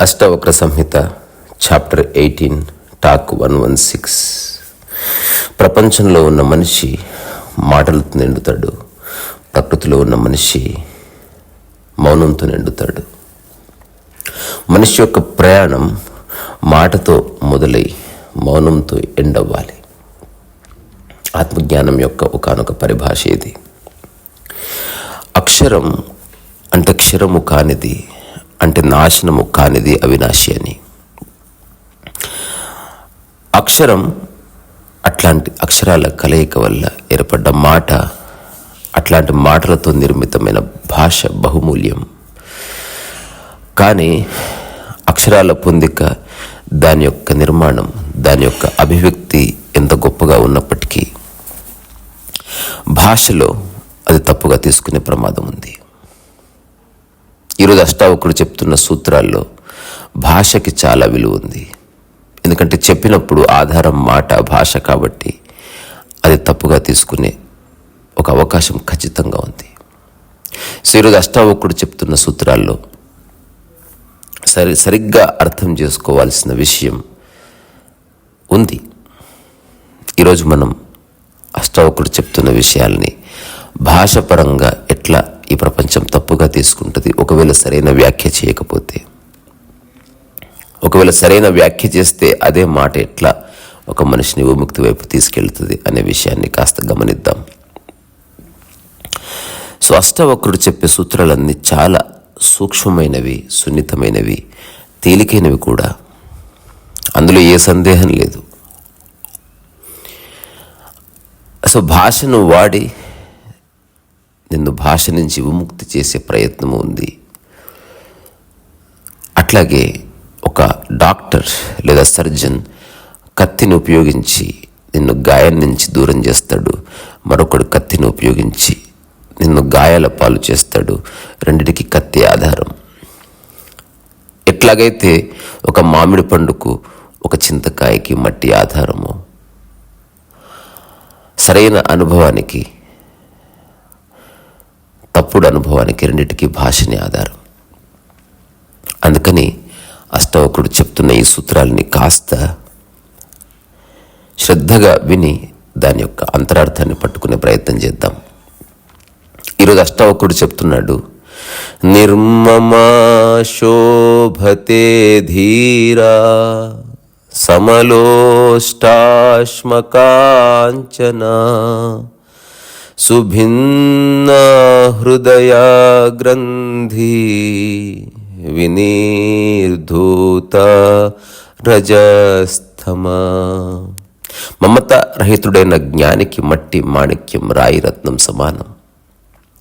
Ashtavakra Samhita chapter eighteen talk one one six. ప్రపంచంలో ఉన్న మనిషి మాటలతో నిండుతాడు ప్రకృతిలో ఉన్న మనిషి మౌనంతో నిండుతాడు. మనిషి యొక్క ప్రయాణం మాటతో మొదలై మౌనంతో ఎండవ్వాలి ఆత్మజ్ఞానం యొక్క ఒకనొక పరిభాష ఇది. అక్షరం అంటే క్షరము కానిది అంటే నాశనము కానిది అవినాశి అని. అక్షరం అట్లాంటి అక్షరాల కలయిక వల్ల ఏర్పడ్డ మాట అట్లాంటి మాటలతో నిర్మితమైన భాష బహుమూల్యం. కానీ అక్షరాల పొందిక దాని యొక్క నిర్మాణం దాని యొక్క అభివ్యక్తి ఎంత గొప్పగా ఉన్నప్పటికీ భాషలో అది తప్పుగా తీసుకునే ప్రమాదం ఉంది. ఈరోజు అష్టావకుడు చెప్తున్న సూత్రాల్లో భాషకి చాలా విలువ ఉంది. ఎందుకంటే చెప్పినప్పుడు ఆధారం మాట భాష కాబట్టి అది తప్పుగా తీసుకునే ఒక అవకాశం ఖచ్చితంగా ఉంది. సో ఈరోజు అష్టావకుడు చెప్తున్న సూత్రాల్లో సరి సరిగ్గా అర్థం చేసుకోవాల్సిన విషయం ఉంది. ఈరోజు మనం అష్టవకుడు చెప్తున్న విషయాల్ని భాషపరంగా ఎట్లా ఈ ప్రపంచం తప్పుగా తీసుకుంటుంది ఒకవేళ సరైన వ్యాఖ్య చేయకపోతే? ఒకవేళ సరైన వ్యాఖ్య చేస్తే అదే మాట ఎట్లా ఒక మనిషిని విముక్తి వైపు తీసుకెళ్తుంది అనే విషయాన్ని కాస్త గమనిద్దాం. సో అష్టవక్రుడు చెప్పే సూత్రాలన్నీ చాలా సూక్ష్మమైనవి సున్నితమైనవి తేలికైనవి కూడా. అందులో ఏ సందేహం లేదు. సో భాషను వాడి నిన్ను భాష నుంచి విముక్తి చేసే ప్రయత్నం ఉంది. అట్లాగే ఒక డాక్టర్ లేదా సర్జన్ కత్తిని ఉపయోగించి నిన్ను గాయం నుంచి దూరం చేస్తాడు. మరొకడు కత్తిని ఉపయోగించి నిన్ను గాయాల పాలు చేస్తాడు. రెండిటికి కత్తి ఆధారం. ఎట్లాగైతే ఒక మామిడి పండుకు ఒక చింతకాయకి మట్టి ఆధారము సరైన అనుభవానికి తప్పుడు అనుభవానికి రెండింటికి భాషని ఆధారం. అందుకని అష్టవకుడు చెప్తున్న ఈ సూత్రాలని కాస్త శ్రద్ధగా విని దాని యొక్క అంతరార్థాన్ని పట్టుకునే ప్రయత్నం చేద్దాం. ఈరోజు అష్టవకుడు చెప్తున్నాడు నిర్మమా శోభతే ధీరా సమలోష్టాశ్మకాంచనా సుభిన్న హృదయ గ్రంథి వినీర్ధూత రజస్థమా మమత రహితుడైన జ్ఞానికి మట్టి మాణిక్యం రాయి రత్నం సమానం.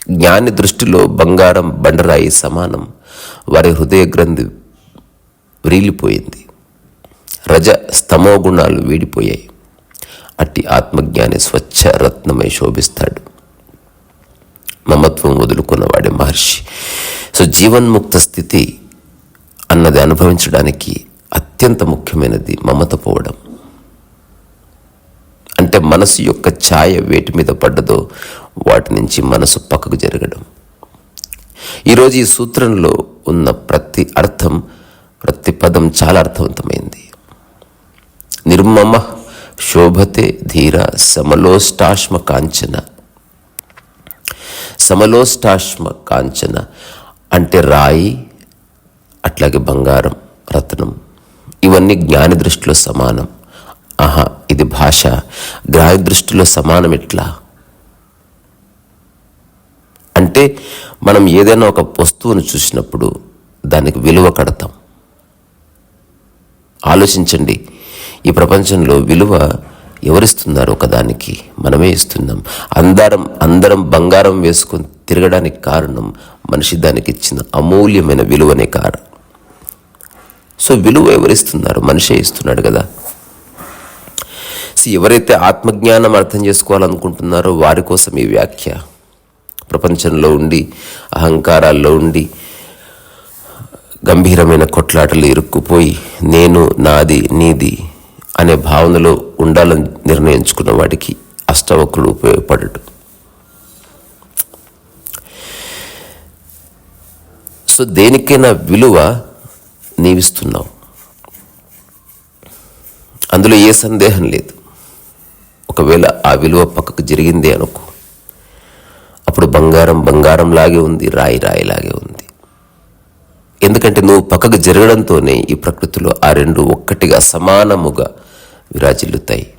జ్ఞాని దృష్టిలో బంగారం బండరాయి సమానం. వారి హృదయ గ్రంథి వ్రీలిపోయింది రజ స్తమో గుణాలు వీడిపోయాయి. అట్టి ఆత్మజ్ఞాని స్వచ్ఛ రత్నమై శోభిస్తాడు. మమత్వం వదులుకున్నవాడే మహర్షి. సో జీవన్ముక్త స్థితి అన్నది అనుభవించడానికి అత్యంత ముఖ్యమైనది మమత పోవడం. అంటే మనసు యొక్క ఛాయ వేటి మీద పడ్డదో వాటి నుంచి మనసు పక్కకు జరగడం. ఈరోజు ఈ సూత్రంలో ఉన్న ప్రతి అర్థం ప్రతి పదం చాలా అర్థవంతమైంది. నిర్మమ శోభతే ధీర సమలోష్టాశ్మ కాంచన. సమలోష్టాశ్మ కాంచన అంటే రాయి అట్లాగే బంగారం రత్నం. ఇవన్నీ జ్ఞాని దృష్టిలో సమానం. ఆహా ఇది భాష. గ్రాహ్య దృష్టిలో సమానం ఎట్లా? అంటే మనం ఏదైనా ఒక వస్తువును చూసినప్పుడు దానికి విలువ కడతాం. ఆలోచించండి. ఈ ప్రపంచంలో విలువ ఎవరిస్తున్నారు ఒకదానికి? మనమే ఇస్తున్నాం. అందరం అందరం బంగారం వేసుకొని తిరగడానికి కారణం మనిషి దానికి ఇచ్చిన అమూల్యమైన విలువనే కారణం. సో విలువ ఎవరిస్తున్నారు? మనిషే ఇస్తున్నాడు కదా. సో ఎవరైతే ఆత్మజ్ఞానం అర్థం చేసుకోవాలనుకుంటున్నారో వారి కోసం ఈ వ్యాఖ్య. ప్రపంచంలో ఉండి అహంకారాల్లో ఉండి గంభీరమైన కొట్లాటలు ఇరుక్కుపోయి నేను నాది నీది అనే భావనలో ఉండాలని నిర్ణయించుకున్న వాడికి అష్టవక్రుడు ఉపయోగపడడు. సో దేనికైనా విలువ నీవిస్తున్నావు. అందులో ఏ సందేహం లేదు. ఒకవేళ ఆ విలువ పక్కకు జరిగిందే అనుకో. అప్పుడు బంగారం బంగారం లాగే ఉంది రాయి రాయి లాగే ఉంది. ఎందుకంటే నువ్వు పక్కకు జరగడంతోనే ఈ ప్రకృతిలో ఆ రెండు ఒక్కటిగా సమానముగా విరాజిల్లుతాయి.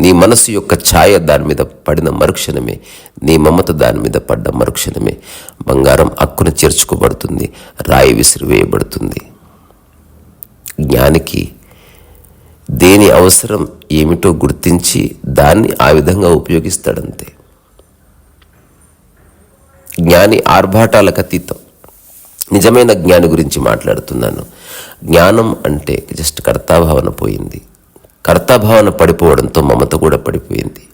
నీ మనసు యొక్క ఛాయ దాని మీద పడిన మరుక్షణమే నీ మమత దాని మీద పడ్డ మరుక్షణమే బంగారం అక్కున చేర్చుకోబడుతుంది రాయి విసిరివేయబడుతుంది. జ్ఞానికి దేని అవసరం ఏమిటో గుర్తించి దాన్ని ఆ విధంగా ఉపయోగిస్తాడంతే. జ్ఞాని ఆర్భాటాలకు అతీతం. నిజమైన జ్ఞాని గురించి మాట్లాడుతున్నాను. జ్ఞానం అంటే జస్ట్ కర్తాభావన పోయింది. కర్తాభావన పడిపోవడంతో మమత కూడా పడిపోయింది.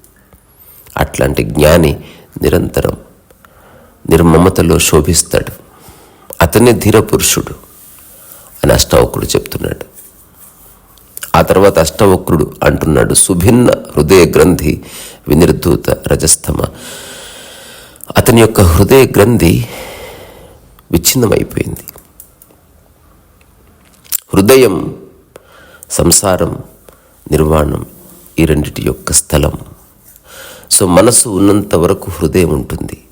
అట్లాంటి జ్ఞాని నిరంతరం నిర్మమతలో శోభిస్తాడు. అతనే ధీర పురుషుడు అని అష్టావకుడు చెప్తున్నాడు. ఆ తర్వాత అష్టవక్రుడు అంటున్నాడు సుభిన్న హృదయ గ్రంథి వినిర్ధూత రజస్తమ. అతని యొక్క హృదయ గ్రంథి విచ్ఛిన్నమైపోయింది. హృదయం సంసారం నిర్వాణం ఈ రెండిటి యొక్క స్థలం. సో మనసు ఉన్నంత వరకు హృదయం ఉంటుంది.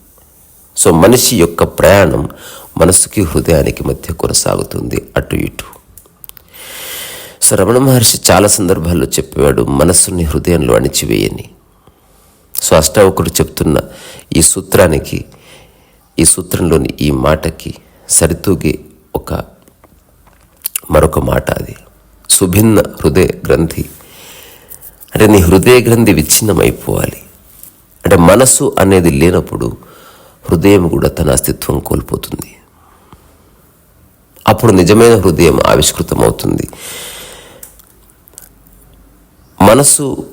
సో మనిషి యొక్క ప్రయాణం మనసుకి హృదయానికి మధ్య కొనసాగుతుంది అటు ఇటు. సో రమణ మహర్షి చాలా సందర్భాల్లో చెప్పేవాడు మనస్సుని హృదయంలో అణిచివేయని. సో అష్టావకుడు చెప్తున్న ఈ సూత్రానికి ఈ సూత్రంలోని ఈ మాటకి సరితూగే ఒక మరొక మాట అది. సుభిన్న హృదయ గ్రంథి. అంటే నీ హృదయ గ్రంథి విచ్ఛిన్నమైపోవాలి. అంటే మనసు అనేది లేనప్పుడు హృదయం కూడా తన అస్తిత్వం కోల్పోతుంది. అప్పుడు నిజమైన హృదయం ఆవిష్కృతమవుతుంది. మనసు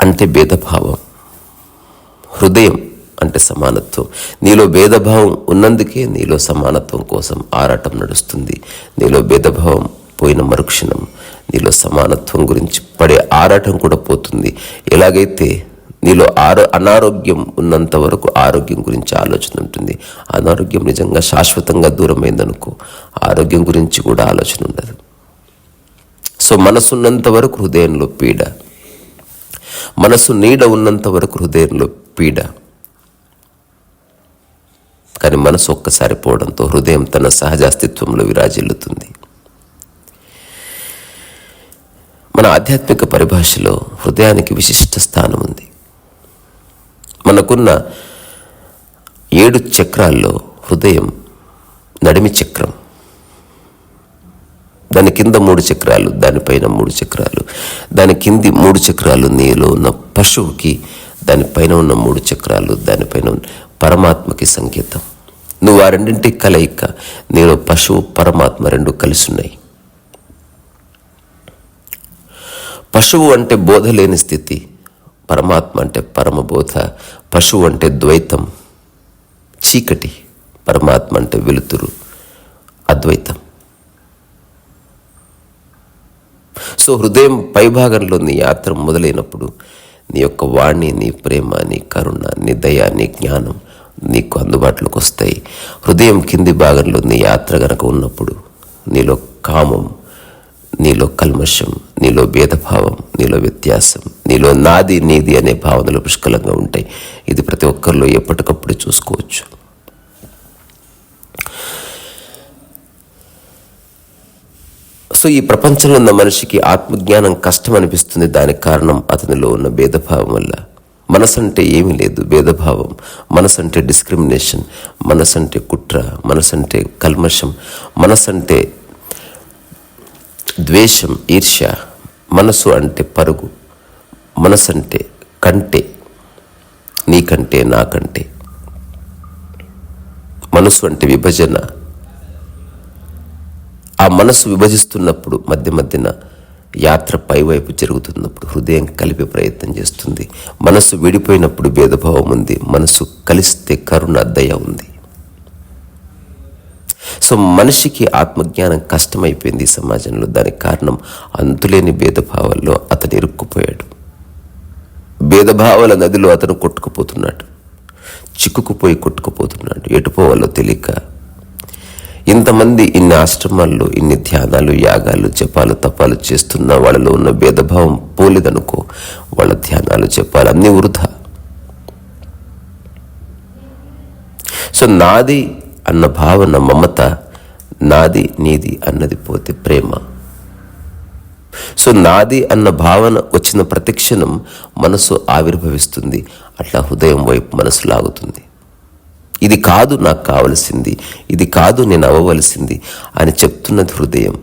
అంటే భేదభావం. హృదయం అంటే సమానత్వం. నీలో భేదభావం ఉన్నందుకే నీలో సమానత్వం కోసం ఆరాటం నడుస్తుంది. నీలో భేదభావం పోయిన మరుక్షణం నీలో సమానత్వం గురించి పడే ఆరాటం కూడా పోతుంది. ఎలాగైతే నీలో ఆరో అనారోగ్యం ఉన్నంత వరకు ఆరోగ్యం గురించి ఆలోచన ఉంటుంది. అనారోగ్యం నిజంగా శాశ్వతంగా దూరమైందనుకో ఆరోగ్యం గురించి కూడా ఆలోచన ఉండదు. సో మనసున్నంత వరకు హృదయంలో పీడ. మనసు నీడ ఉన్నంత వరకు హృదయంలో పీడ. కానీ మనసు ఒక్కసారి పోవడంతో హృదయం తన సహజ అస్తిత్వంలో విరాజిల్లుతుంది. మన ఆధ్యాత్మిక పరిభాషలో హృదయానికి విశిష్ట స్థానం ఉంది. మనకున్న ఏడు చక్రాల్లో హృదయం నడిమి చక్రం. దాని కింద మూడు చక్రాలు దానిపైన మూడు చక్రాలు దాని కింది మూడు చక్రాలు నీలో ఉన్న పశువుకి దానిపైన ఉన్న మూడు చక్రాలు దానిపైన ఉన్న పరమాత్మకి సంకేతం. నువ్వు ఆ రెండింటి కలయిక నేను పశువు పరమాత్మ రెండు కలిసి ఉన్నాయి పశువు అంటే బోధ లేని స్థితి పరమాత్మ అంటే పరమబోధ పశువు అంటే ద్వైతం. చీకటి పరమాత్మ అంటే వెలుతురు అద్వైతం. సో హృదయం పైభాగంలో నీ యాత్ర మొదలైనప్పుడు నీ యొక్క వాణి నీ ప్రేమ నీ కరుణ నీ దయ నీ జ్ఞానం నీకు అందుబాటులోకి వస్తాయి. హృదయం కింది భాగంలో నీ యాత్ర గనక ఉన్నప్పుడు నీలో కామం నీలో కల్మషం నీలో భేదభావం నీలో వ్యత్యాసం నీలో నాది నీది అనే భావనలు పుష్కలంగా ఉంటాయి. ఇది ప్రతి ఒక్కరిలో ఎప్పటికప్పుడు చూసుకోవచ్చు. సో ఈ ప్రపంచంలో ఉన్న మనిషికి ఆత్మజ్ఞానం కష్టం అనిపిస్తుంది. దానికి కారణం అతనిలో ఉన్న భేదభావం వల్ల. మనసు అంటే ఏమీ లేదు భేదభావం మనసు అంటే డిస్క్రిమినేషన్ మనసు అంటే కుట్ర మనసు అంటే కల్మషం మనసు అంటే ద్వేషం ఈర్ష్య మనసు అంటే పరుగు మనసు అంటే కంటే నీకంటే నాకంటే. మనసు అంటే విభజన. ఆ మనసు విభజిస్తున్నప్పుడు మధ్య మధ్యన యాత్ర పైవైపు జరుగుతున్నప్పుడు హృదయం కలిపే ప్రయత్నం చేస్తుంది. మనసు విడిపోయినప్పుడు భేదభావం ఉంది. మనసు కలిస్తే కరుణ దయ ఉంది. సో మనిషికి ఆత్మజ్ఞానం కష్టమైపోయింది ఈ సమాజంలో. దానికి కారణం అంతులేని భేదభావాల్లో అతను ఇరుక్కుపోయాడు. భేదభావాల నదిలో అతను కొట్టుకుపోతున్నాడు. చిక్కుకుపోయి కొట్టుకుపోతున్నాడు. ఎటు పోవాలో తెలియక ఇంతమంది ఇన్ని ఆశ్రమాల్లో ఇన్ని ధ్యానాలు యాగాలు జపాలు తపాలు చేస్తున్న వాళ్ళలో ఉన్న భేదభావం పోలేదనుకో వాళ్ళ ధ్యానాలు జపాలు అన్నీ వృధా. సో నాది అన్న భావన మమత నాది నీది అన్నది పోతే ప్రేమ. సో నాది అన్న భావన వచ్చిన ప్రతిక్షణం మనసు ఆవిర్భవిస్తుంది అట్లా హృదయం వైపు మనసు లాగుతుంది. ఇది కాదు నాకు కావలసింది ఇది కాదు నేను అవ్వవలసింది అని చెప్తున్నది హృదయం.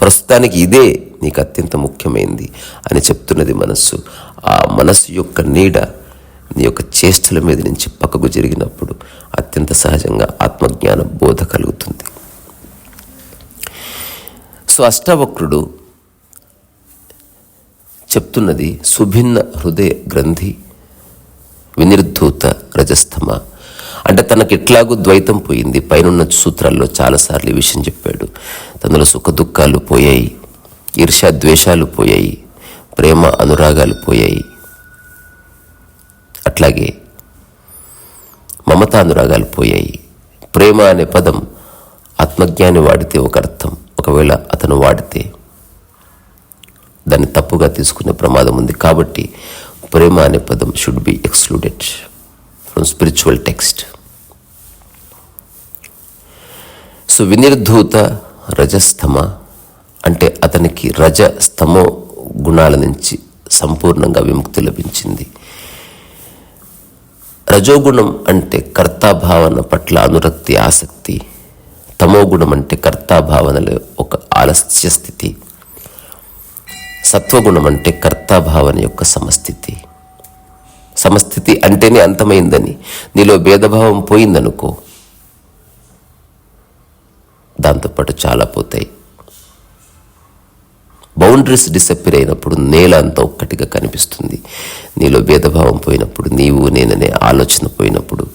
ప్రస్తుతానికి ఇదే నీకు అత్యంత ముఖ్యమైనది అని చెప్తున్నది మనస్సు. ఆ మనస్సు యొక్క నీడ నీ యొక్క చేష్టల మీద నుంచి పక్కకు జరిగినప్పుడు అత్యంత సహజంగా ఆత్మజ్ఞాన బోధ కలుగుతుంది. సో అష్టావక్రుడు చెప్తున్నది సుభిన్న హృదయ గ్రంథి వినిర్ధూత రజస్తమ. అంటే తనకి ఎట్లాగూ ద్వైతం పోయింది. పైనున్న సూత్రాల్లో చాలాసార్లు ఈ విషయం చెప్పాడు. తనలో సుఖ దుఃఖాలు పోయాయి. ఈర్ష్యా ద్వేషాలు పోయాయి. ప్రేమ అనురాగాలు పోయాయి. అట్లాగే మమతా అనురాగాలు పోయాయి. ప్రేమ అనే పదం ఆత్మజ్ఞాని వాడితే ఒక అర్థం. ఒకవేళ అతను వాడితే దాన్ని తప్పుగా తీసుకునే ప్రమాదం ఉంది. కాబట్టి ప్రేమ అనే పదం should be excluded from spiritual text so వినిర్ధూత రజస్తమ అంటే అతనికి రజ స్తమో గుణాల నుంచి సంపూర్ణంగా విముక్తి లభించింది. రజోగుణం అంటే కర్తాభావన పట్ల అనురక్తి ఆసక్తి. తమోగుణం అంటే కర్తాభావనలో ఒక ఆలస్య స్థితి. సత్వగుణం అంటే కర్తాభావన యొక్క సమస్థితి. సమస్థితి అంటేనే అంతమైందని. నీలో భేదభావం పోయిందనుకో దాంతోపాటు చాలా పోతాయి. బౌండరీస్ డిసప్పీర్ అయినప్పుడు నేల అంతా ఒక్కటిగా కనిపిస్తుంది. నీలో భేదభావం పోయినప్పుడు నీవు నేననే ఆలోచన పోయినప్పుడు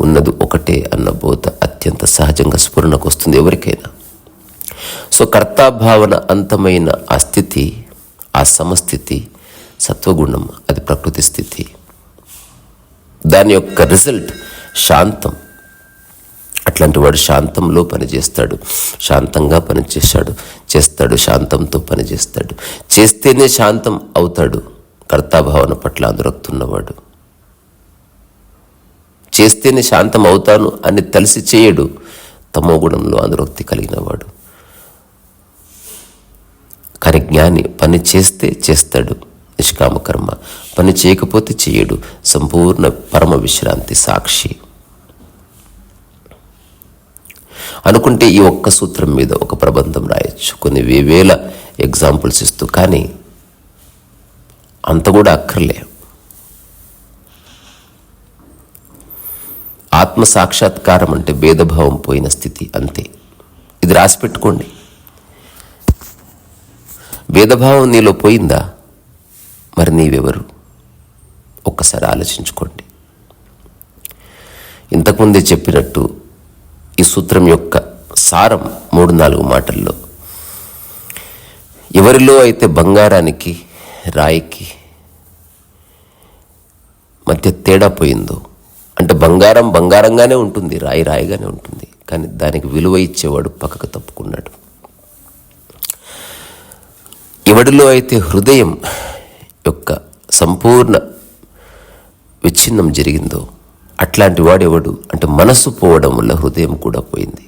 ఉన్నది ఒకటే అన్న బోధ అత్యంత సహజంగా స్ఫురణకు వస్తుంది ఎవరికైనా. సో కర్తాభావన అంతమైన ఆ స్థితి ఆ సమస్థితి సత్వగుణం అది ప్రకృతి స్థితి. దాని యొక్క రిజల్ట్ శాంతం. అట్లాంటి వాడు శాంతంలో పనిచేస్తాడు. శాంతంగా పనిచేస్తాడు చేస్తాడు శాంతంతో పనిచేస్తాడు. చేస్తేనే శాంతం అవుతాడు. కర్తాభావన పట్ల అందురక్తున్నవాడు చేస్తేనే శాంతం అవుతాను అని తెలిసి చేయడు. తమో గుణంలో అనురక్తి కలిగినవాడు. కానీ జ్ఞాని పని చేస్తే చేస్తాడు. నిష్కామ కర్మ పని చేయకపోతే చేయడు. సంపూర్ణ పరమ విశ్రాంతి సాక్షి. అనుకుంటే ఈ ఒక్క సూత్రం మీద ఒక ప్రబంధం రాయొచ్చు. కొన్ని వేవేల ఎగ్జాంపుల్స్ ఇస్తూ కానీ అంత కూడా అక్కర్లే. ఆత్మ సాక్షాత్కారం అంటే భేదభావం పోయిన స్థితి అంతే. ఇది రాసి పెట్టుకోండి. భేదభావం నీలో పోయిందా? మరి నీవెవరు? ఒక్కసారి ఆలోచించుకోండి. ఇంతకుముందే చెప్పినట్టు ఈ సూత్రం యొక్క సారం మూడు నాలుగు మాటల్లో. ఎవరిలో అయితే బంగారానికి రాయికి మధ్య తేడా పోయిందో అంటే బంగారం బంగారంగానే ఉంటుంది రాయి రాయిగానే ఉంటుంది కానీ దానికి విలువ ఇచ్చేవాడు పక్కకు తప్పుకున్నాడు. ఎవడిలో అయితే హృదయం యొక్క సంపూర్ణ విచ్ఛిన్నం జరిగిందో అట్లాంటి వాడెవడు? అంటే మనస్సు పోవడం వల్ల హృదయం కూడా పోయింది.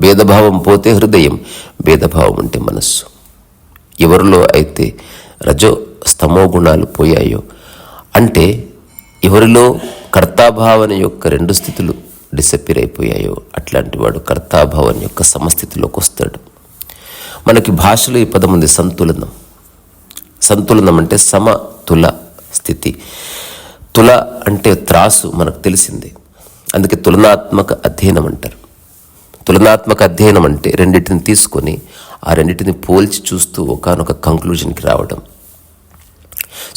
భేదభావం పోతే హృదయం భేదభావం అంటే మనస్సు. ఎవరిలో అయితే రజో స్తమో గుణాలు పోయాయో అంటే ఎవరిలో కర్తాభావన యొక్క రెండు స్థితులు డిసప్పిర్ అయిపోయాయో అట్లాంటి వాడు కర్తాభావన యొక్క సమస్థితిలోకి వస్తాడు. మనకి భాషలో ఈ పదం ఉంది సంతులనం. సంతులనం అంటే సమతుల స్థితి. తుల అంటే త్రాసు మనకు తెలిసింది. అందుకే తులనాత్మక అధ్యయనం అంటారు తులనాత్మక అధ్యయనం అంటే రెండింటిని తీసుకొని ఆ రెండింటిని పోల్చి చూస్తూ ఒకనొక కంక్లూజన్కి రావడం.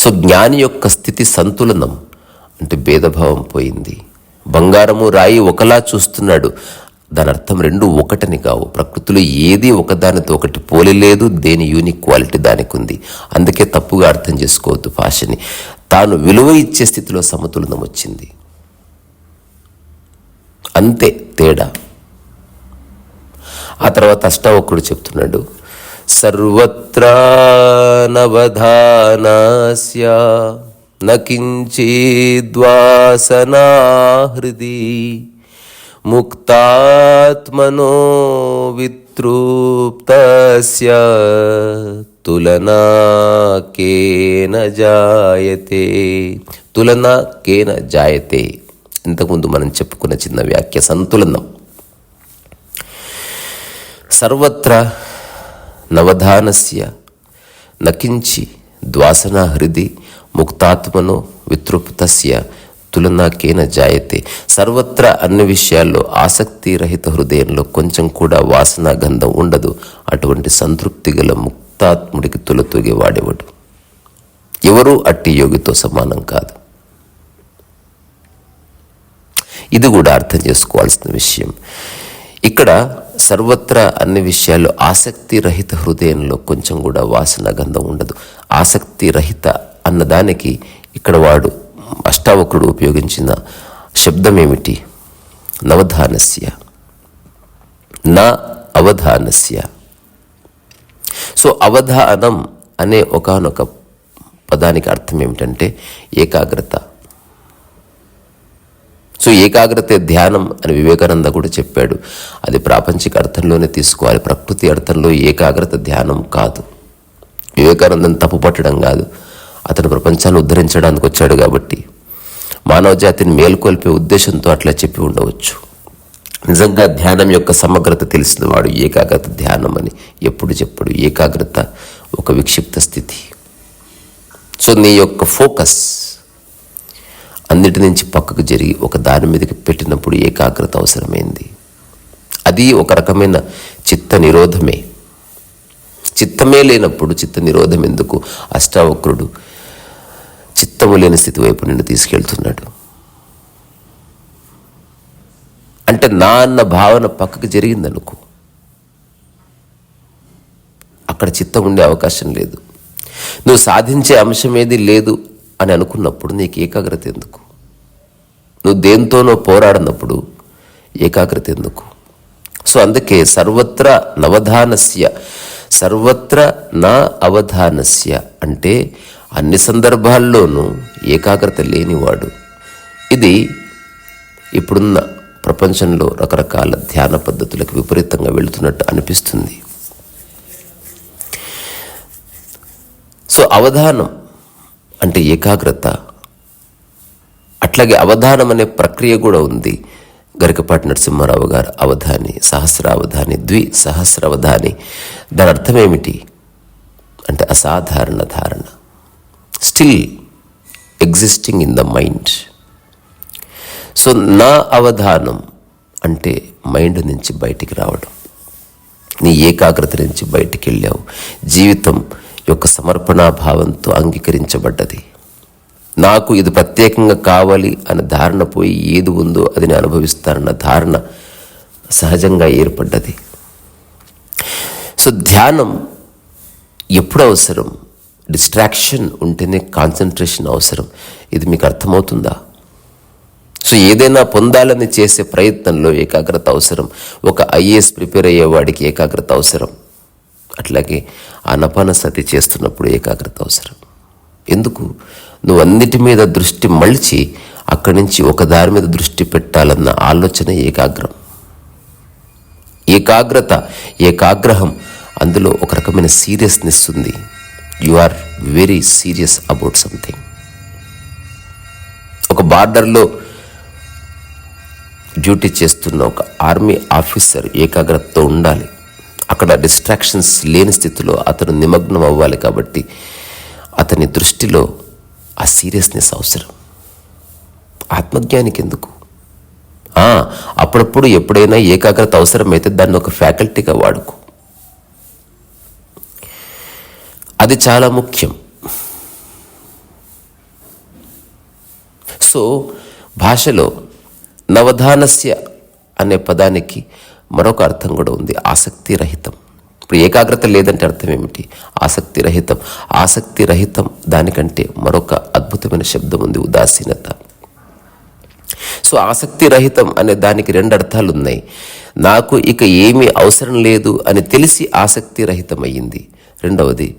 సో జ్ఞాని యొక్క స్థితి సంతులనం అంటే భేదభావం పోయింది. బంగారము రాయి ఒకలా చూస్తున్నాడు. దాని అర్థం రెండు ఒకటని కావు. ప్రకృతిలో ఏది ఒకదానితో ఒకటి పోలిలేదు దేని యూనిక్ క్వాలిటీ దానికి ఉంది. అందుకే తప్పుగా అర్థం చేసుకోవద్దు భాషని తాను విలువ ఇచ్చే స్థితిలో సమతులనం వచ్చింది. అంతే తేడా. ఆ తర్వాత అష్టావకుడు చెప్తున్నాడు సర్వత్రా నవధానస్య నకించిద్వాసనా హృది ముక్తాత్మనో వితృప్తస్య తులనా కేన జాయతే తులనా కేన జాయతే ఇంతకుముందు మనం చెప్పుకున్న చిన్న వ్యాఖ్య సంతులనం. సర్వత్ర నవధానస్య నకించి ద్వాసన హృది ముక్తాత్మను వితృప్తస్య తులనాకేన జాయతే. సర్వత్ర అన్ని విషయాల్లో ఆసక్తి రహిత హృదయంలో కొంచెం కూడా వాసన గంధం ఉండదు. అటువంటి సంతృప్తి గల ముక్తాత్ముడికి తులతూగే వాడేవాడు. ఎవరూ అట్టి యోగితో సమానం కాదు. ఇది కూడా అర్థం చేసుకోవాల్సిన విషయం. ఇక్కడ సర్వత్రా అన్ని విషయాల్లో ఆసక్తి రహిత హృదయంలో కొంచెం కూడా వాసన గంధం ఉండదు. ఆసక్తి రహిత అన్నదానికి ఇక్కడ వాడు అష్టావకుడు ఉపయోగించిన శబ్దం ఏమిటి నవధానస్య. నా అవధానస్య. సో అవధానం అనే ఒకానొక పదానికి అర్థం ఏమిటంటే ఏకాగ్రత. సో ఏకాగ్రత ధ్యానం అని వివేకానంద కూడా చెప్పాడు. అది ప్రాపంచిక అర్థంలోనే తీసుకోవాలి. ప్రకృతి అర్థంలో ఏకాగ్రత ధ్యానం కాదు. వివేకానందం తప్పు పట్టడం కాదు. అతను ప్రపంచాన్ని ఉద్ధరించడానికి వచ్చాడు కాబట్టి మానవ జాతిని మేల్కొల్పే ఉద్దేశంతో అట్లా చెప్పి ఉండవచ్చు. నిజంగా ధ్యానం యొక్క సమగ్రత తెలిసిన వాడు ఏకాగ్రత ధ్యానం అని ఎప్పుడు చెప్పడు. ఏకాగ్రత ఒక విక్షిప్త స్థితి. సో నీ యొక్క ఫోకస్ అన్నిటి నుంచి పక్కకు జరిగి ఒక దాని మీదకి పెట్టినప్పుడు ఏకాగ్రత అవసరమైంది. అది ఒక రకమైన చిత్త నిరోధమే. చిత్తమే లేనప్పుడు చిత్త నిరోధం ఎందుకు? అష్టావక్రుడు చిత్తము లేని స్థితి వైపు నిన్ను తీసుకెళ్తున్నాడు. అంటే నా అన్న భావన పక్కకు జరిగిందనుకో అక్కడ చిత్తం ఉండే అవకాశం లేదు. నువ్వు సాధించే అంశం ఏది లేదు అని అనుకున్నప్పుడు నీకు ఏకాగ్రత ఎందుకు? నువ్వు దేంతోనో పోరాడినప్పుడు ఏకాగ్రత ఎందుకు? సో అందుకే సర్వత్ర నవధానస్య సర్వత్ర నా అవధానస్య అంటే అన్ని సందర్భాల్లోనూ ఏకాగ్రత లేనివాడు. ఇది ఇప్పుడున్న ప్రపంచంలో రకరకాల ధ్యాన పద్ధతులకు విపరీతంగా వెళుతున్నట్టు అనిపిస్తుంది. సో అవధానం అంటే ఏకాగ్రత. అట్లాగే అవధానం అనే ప్రక్రియ కూడా ఉంది. గరికపాటి నరసింహారావు గారు అవధాని సహస్రావధాని ద్వి సహస్రావధాని. దాని అర్థం ఏమిటి? అంటే అసాధారణ ధారణ. Still existing in the mind so నా అవధానం అంటే మైండ్ నుంచి బయటికి రావడం. నీ ఏకాగ్రత నుంచి బయటికి వెళ్ళావు. జీవితం యొక్క సమర్పణా భావంతో అంగీకరించబడ్డది. నాకు ఇది ప్రత్యేకంగా కావాలి అనే ధారణ పోయి ఏది ఉందో అది నేను అనుభవిస్తానన్న ధారణ సహజంగా ఏర్పడ్డది. సో ధ్యానం ఎప్పుడు అవసరం డిస్ట్రాక్షన్ ఉంటేనే కాన్సన్ట్రేషన్ అవసరం. ఇది మీకు అర్థమవుతుందా? సో ఏదైనా పొందాలని చేసే ప్రయత్నంలో ఏకాగ్రత అవసరం. ఒక ఐఏఎస్ ప్రిపేర్ అయ్యేవాడికి ఏకాగ్రత అవసరం. అట్లాగే అనపాన సతి చేస్తున్నప్పుడు ఏకాగ్రత అవసరం. ఎందుకు? నువ్వు అన్నిటి మీద దృష్టి మలిచి అక్కడి నుంచి ఒక దారి మీద దృష్టి పెట్టాలన్న ఆలోచన ఏకాగ్రం. ఏకాగ్రత ఏకాగ్రహం అందులో ఒక రకమైన సీరియస్నెస్ ఉంది. You are very serious about something. ఒక బార్డర్లో డ్యూటీ చేస్తున్న ఒక ఆర్మీ ఆఫీసర్ ఏకాగ్రతతో ఉండాలి. అక్కడ డిస్ట్రాక్షన్స్ లేని స్థితిలో అతను నిమగ్నం అవ్వాలి కాబట్టి అతని దృష్టిలో ఆ సీరియస్నెస్ అవసరం. ఆత్మజ్ఞానికి ఎందుకు? అప్పుడప్పుడు ఎప్పుడైనా ఏకాగ్రత అవసరమైతే దాన్ని ఒక ఫ్యాకల్టీగా వాడుకో. అది చాలా ముఖ్యం. సో భాషలో నవధానస్య అనే పదానికి మరొక అర్థం కూడా ఉంది ఆసక్తి రహితం ఇప్పుడు ఏకాగ్రత లేదంటే అర్థం ఏమిటి? ఆసక్తి రహితం ఆసక్తి రహితం దానికంటే మరొక అద్భుతమైన శబ్దం ఉంది ఉదాసీనత. సో ఆసక్తి రహితం అనే దానికి రెండు అర్థాలు ఉన్నాయి. నాకు ఇక ఏమీ అవసరం లేదు అని తెలిసి ఆసక్తి రహితమయ్యింది రెండవది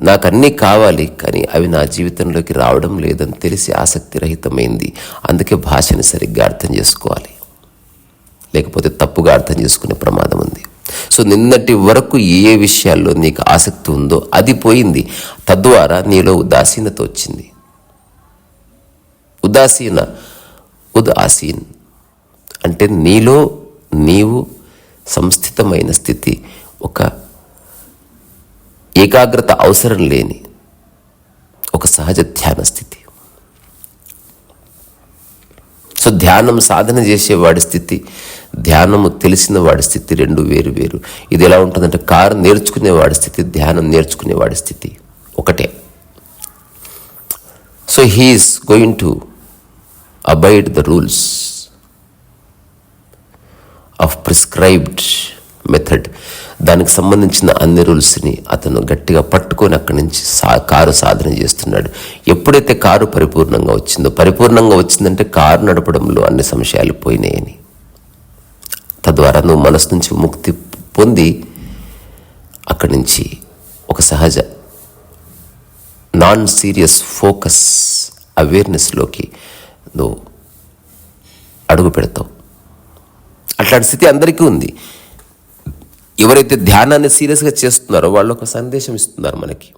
నాకు అన్నీ కావాలి కానీ అవి నా జీవితంలోకి రావడం లేదని తెలిసి ఆసక్తి రహితమైంది. అందుకే భాషని సరిగ్గా అర్థం చేసుకోవాలి. లేకపోతే తప్పుగా అర్థం చేసుకునే ప్రమాదం ఉంది. సో నిన్నటి వరకు ఏ ఏ విషయాల్లో నీకు ఆసక్తి ఉందో అది పోయింది. తద్వారా నీలో ఉదాసీనత వచ్చింది. ఉదాసీన ఉదాసీన్ అంటే నీలో నీవు సంస్థితమైన స్థితి ఒక ఏకాగ్రత అవసరం లేని ఒక సహజ ధ్యాన స్థితి. సో ధ్యానం సాధన చేసేవాడి స్థితి ధ్యానము తెలిసిన వాడి స్థితి రెండు వేరు వేరు. ఇది ఎలా ఉంటుందంటే కారు నేర్చుకునేవాడి స్థితి ధ్యానం నేర్చుకునేవాడి స్థితి ఒకటే. So he's going to abide the rules of prescribed method. దానికి సంబంధించిన అన్ని రూల్స్ని అతను గట్టిగా పట్టుకొని అక్కడి నుంచి సా కారు సాధన చేస్తున్నాడు. ఎప్పుడైతే కారు పరిపూర్ణంగా వచ్చిందో పరిపూర్ణంగా వచ్చిందంటే కారు నడపడంలో అన్ని సంశయాలు పోయినాయని. తద్వారా నువ్వు మనసు నుంచి ముక్తి పొంది అక్కడి నుంచి ఒక సహజ నాన్ సీరియస్ ఫోకస్ అవేర్నెస్లోకి నువ్వు అడుగు పెడతావు. అట్లాంటి స్థితి అందరికీ ఉంది. ఎవరైతే ధ్యానాన్ని సీరియస్గా చేస్తున్నారో వాళ్ళు ఒక సందేశం ఇస్తున్నారు మనకి.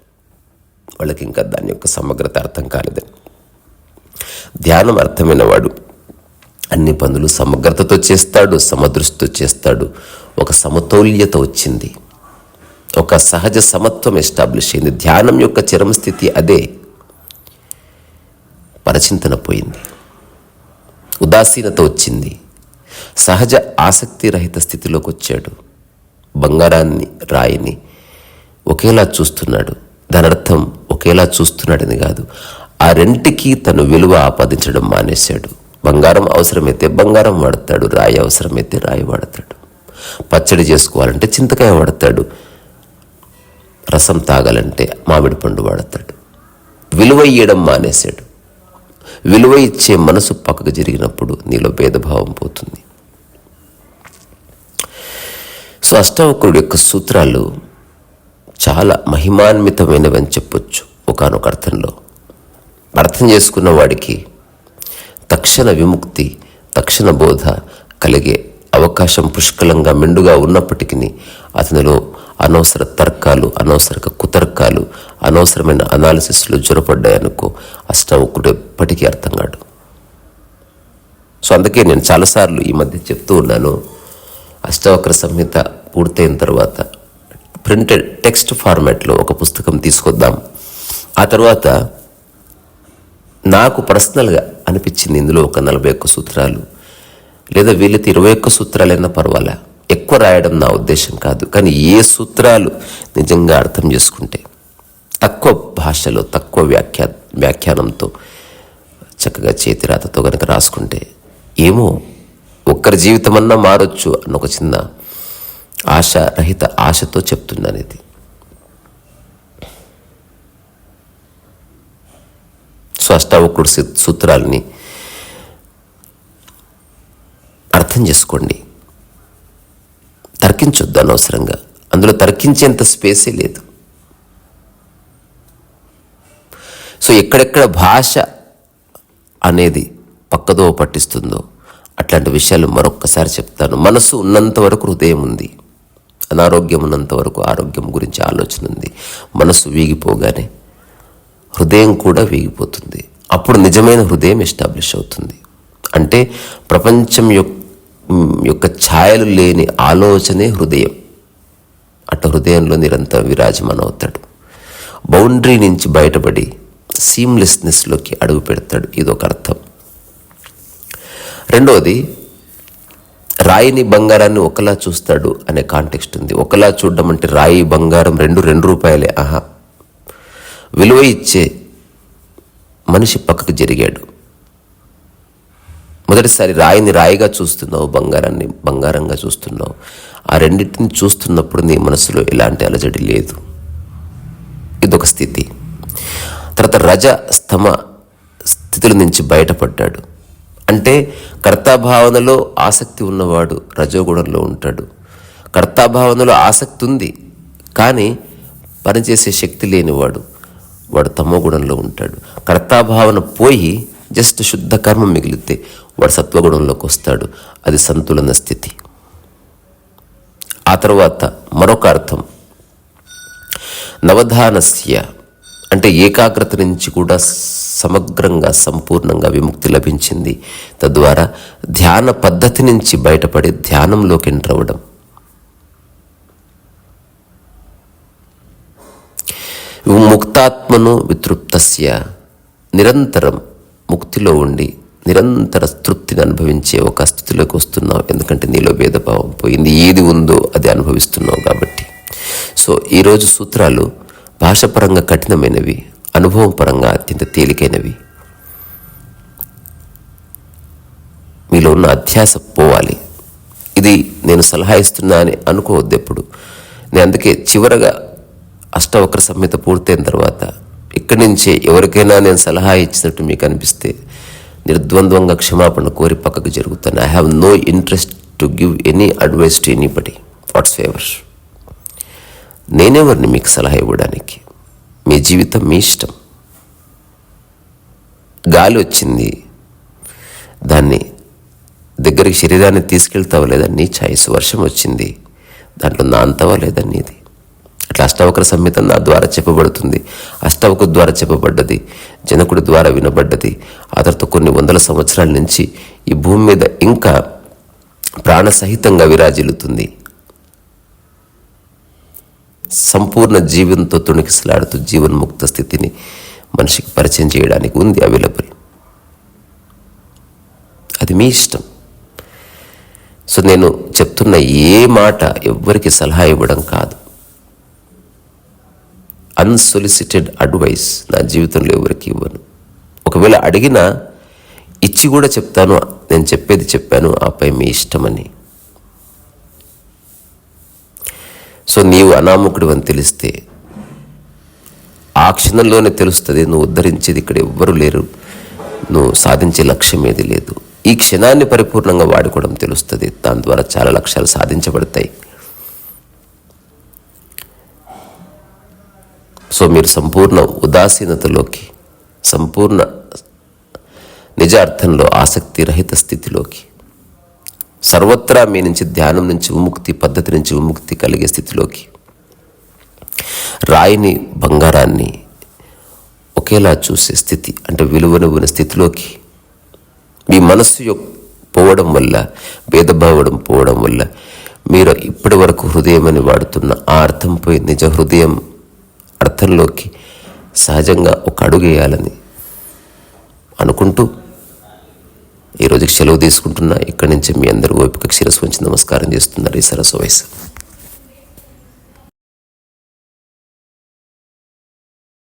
వాళ్ళకి ఇంకా దాని యొక్క సమగ్రత అర్థం కాలేదని ధ్యానం అర్థమైన వాడు అన్ని పనులు సమగ్రతతో చేస్తాడు సమదృష్టితో చేస్తాడు. ఒక సమతౌల్యత వచ్చింది. ఒక సహజ సమత్వం ఎస్టాబ్లిష్ అయింది. ధ్యానం యొక్క చరమస్థితి అదే. పరచింతన పోయింది. ఉదాసీనత వచ్చింది. సహజ ఆసక్తి రహిత స్థితిలోకి వచ్చాడు బంగారాన్ని రాయిని ఒకేలా చూస్తున్నాడు. దాని అర్థం ఒకేలా చూస్తున్నాడని కాదు. ఆ రెంటికి తను విలువ ఆపాదించడం మానేశాడు. బంగారం అవసరమైతే బంగారం వాడతాడు రాయి అవసరమైతే రాయి వాడతాడు. పచ్చడి చేసుకోవాలంటే చింతకాయ వాడతాడు. రసం తాగాలంటే మామిడి పండు వాడతాడు. విలువ ఇయ్యడం మానేశాడు. విలువ ఇచ్చే మనసు పక్కకు జరిగినప్పుడు నీలో భేదభావం పోతుంది. సో అష్టావకుడి యొక్క సూత్రాలు చాలా మహిమాన్వితమైనవని చెప్పొచ్చు ఒకనొక అర్థంలో. అర్థం చేసుకున్న వాడికి తక్షణ విముక్తి తక్షణ బోధ కలిగే అవకాశం పుష్కలంగా మెండుగా ఉన్నప్పటికీ అతనిలో అనవసర తర్కాలు అనవసర కుతర్కాలు అనవసరమైన అనాలిసిస్లు జ్వరపడ్డాయనుకో అష్టావకుడు ఎప్పటికీ అర్థం కాడు. సో అందుకే నేను చాలాసార్లు ఈ మధ్య చెప్తూ ఉన్నాను అష్టవక్ర సంహిత పూర్తయిన తర్వాత ప్రింటెడ్ టెక్స్ట్ ఫార్మాట్లో ఒక పుస్తకం తీసుకొద్దాం. ఆ తర్వాత నాకు పర్సనల్గా అనిపించింది ఇందులో ఒక నలభై ఒక్క సూత్రాలు. లేదా వీళ్ళైతే ఇరవై ఒక్క సూత్రాలైనా పర్వాలే? ఎక్కువ రాయడం నా ఉద్దేశం కాదు. కానీ ఏ సూత్రాలు నిజంగా అర్థం చేసుకుంటే తక్కువ భాషలో తక్కువ వ్యాఖ్యా వ్యాఖ్యానంతో చక్కగా చేతిరాతతో కనుక రాసుకుంటే ఏమో ఒక్కరి జీవితం అన్నా మారొచ్చు అన్న ఒక చిన్న ఆశ రహిత ఆశతో చెప్తున్నాను ఇది. సో అష్టావకుడు సూత్రాలని అర్థం చేసుకోండి. తర్కించొద్దు అనవసరంగా. అందులో తర్కించేంత స్పేసే లేదు. సో ఎక్కడెక్కడ భాష అనేది పక్కదో పట్టిస్తుందో అట్లాంటి విషయాలు మరొక్కసారి చెప్తాను. మనసు ఉన్నంత వరకు హృదయం ఉంది. అనారోగ్యం ఉన్నంత వరకు ఆరోగ్యం గురించి ఆలోచన ఉంది. మనసు వీగిపోగానే హృదయం కూడా వీగిపోతుంది. అప్పుడు నిజమైన హృదయం ఎస్టాబ్లిష్ అవుతుంది. అంటే ప్రపంచం యొక్క యొక్క ఛాయలు లేని ఆలోచనే హృదయం. అట్ట హృదయంలో నిరంతరం విరాజమానం అవుతాడు. బౌండరీ నుంచి బయటపడి సీమ్లెస్నెస్లోకి అడుగు పెడతాడు. ఇదొక అర్థం. రెండవది రాయిని బంగారాన్ని ఒకలా చూస్తాడు అనే కాంటెక్స్ట్ ఉంది. ఒకలా చూడడం అంటే రాయి బంగారం రెండు రెండు రూపాయలే. ఆహా. విలువ ఇచ్చే మనిషి పక్కకు జరిగాడు. మొదటిసారి రాయిని రాయిగా చూస్తున్నావు బంగారాన్ని బంగారంగా చూస్తున్నావు. ఆ రెండింటిని చూస్తున్నప్పుడు నీ మనసులో ఎలాంటి అలజడి లేదు. ఇదొక స్థితి. తర్వాత రజ స్తమ స్థితుల నుంచి బయటపడ్డాడు. అంటే కర్తాభావనలో ఆసక్తి ఉన్నవాడు రజోగుణంలో ఉంటాడు. కర్తాభావనలో ఆసక్తి ఉంది కానీ పనిచేసే శక్తి లేనివాడు వాడు తమోగుణంలో ఉంటాడు. కర్తాభావన పోయి జస్ట్ శుద్ధ కర్మ మిగిలితే వాడు సత్వగుణంలోకి వస్తాడు. అది సంతులన స్థితి. ఆ తర్వాత మరొక అర్థం. నవధానస్య అంటే ఏకాగ్రత నుంచి కూడా సమగ్రంగా సంపూర్ణంగా విముక్తి లభించింది. తద్వారా ధ్యాన పద్ధతి నుంచి బయటపడి ధ్యానంలోకి ఎంటర్ అవ్వడం. ముక్తాత్మను వితృప్తస్య నిరంతరం ముక్తిలో ఉండి నిరంతర తృప్తిని అనుభవించే ఒక స్థితిలోకి వస్తున్నావు. ఎందుకంటే నీలో భేదభావం పోయింది. ఏది ఉందో అది అనుభవిస్తున్నావు కాబట్టి. సో ఈరోజు సూత్రాలు భాషపరంగా కఠినమైనవి అనుభవం పరంగా అత్యంత తేలికైనవి. మీలో ఉన్న అధ్యాస పోవాలి. ఇది నేను సలహా ఇస్తున్నా అని అనుకోవద్దు ఎప్పుడు. నేను అందుకే చివరగా అష్టవక్ర సంహిత పూర్తయిన తర్వాత ఇక్కడి నుంచే ఎవరికైనా నేను సలహా ఇచ్చినట్టు మీకు అనిపిస్తే నిర్ద్వంద్వంగా క్షమాపణ కోరి పక్కకు జరుగుతాను. I have no interest to give any advice to anybody what's favour నేనెవరిని మీకు సలహా ఇవ్వడానికి? మీ జీవితం మీ ఇష్టం. గాలి వచ్చింది. దాన్ని దగ్గరికి శరీరాన్ని తీసుకెళ్తావా లేదా నీ ఛాయిస్? వర్షం వచ్చింది. దాంట్లో నా అంతవా లేదా నీది? అట్లా అష్టావక్ర సంహిత నా ద్వారా చెప్పబడుతుంది. అష్టావకు ద్వారా చెప్పబడ్డది. జనకుడి ద్వారా వినబడ్డది. ఆ తర్వాత కొన్ని వందల సంవత్సరాల నుంచి ఈ భూమి మీద ఇంకా ప్రాణసహితంగా విరాజిల్లుతుంది. సంపూర్ణ జీవంతో తుణికిసలాడుతూ జీవన్ముక్త స్థితిని మనిషికి పరిచయం చేయడానికి ఉంది అవైలబుల్ అది మీ ఇష్టం. సో నేను చెప్తున్న ఏ మాట ఎవ్వరికి సలహా ఇవ్వడం కాదు. అన్సొలిసిటెడ్ అడ్వైస్ నా జీవితంలో ఎవరికి ఇవ్వను. ఒకవేళ అడిగినా ఇచ్చి కూడా చెప్తాను నేను చెప్పేది చెప్పాను ఆపై మీ ఇష్టమని. సో నీవు అనామకుడు అని తెలిస్తే ఆ క్షణంలోనే తెలుస్తుంది నువ్వు ఉద్ధరించేది ఇక్కడ ఎవ్వరు లేరు. నువ్వు సాధించే లక్ష్యం ఏది లేదు. ఈ క్షణాన్ని పరిపూర్ణంగా వాడుకోవడం తెలుస్తుంది. దాని ద్వారా చాలా లక్ష్యాలు సాధించబడతాయి. సో మీరు సంపూర్ణ ఉదాసీనతలోకి సంపూర్ణ నిజ అర్థంలో ఆసక్తి రహిత స్థితిలోకి సర్వత్రా మీ నుంచి ధ్యానం నుంచి విముక్తి పద్ధతి నుంచి విముక్తి కలిగే స్థితిలోకి. రాయిని బంగారాన్ని ఒకేలా చూసే స్థితి అంటే విలువనివ్వని స్థితిలోకి. మీ మనస్సు యొక్క పోవడం వల్ల భేదభావడం పోవడం వల్ల మీరు ఇప్పటి వరకు హృదయం అని వాడుతున్న ఆ అర్థంపై నిజ హృదయం అర్థంలోకి సహజంగా ఒక అడుగు వేయాలని అనుకుంటూ ఈ సెలవు తీసుకుంటున్నా. ఇక్కడి నుంచి మీ అందరూ ఓపిక శిరస్సు నమస్కారం చేస్తున్నారు ఈ సరస్సు వయసు.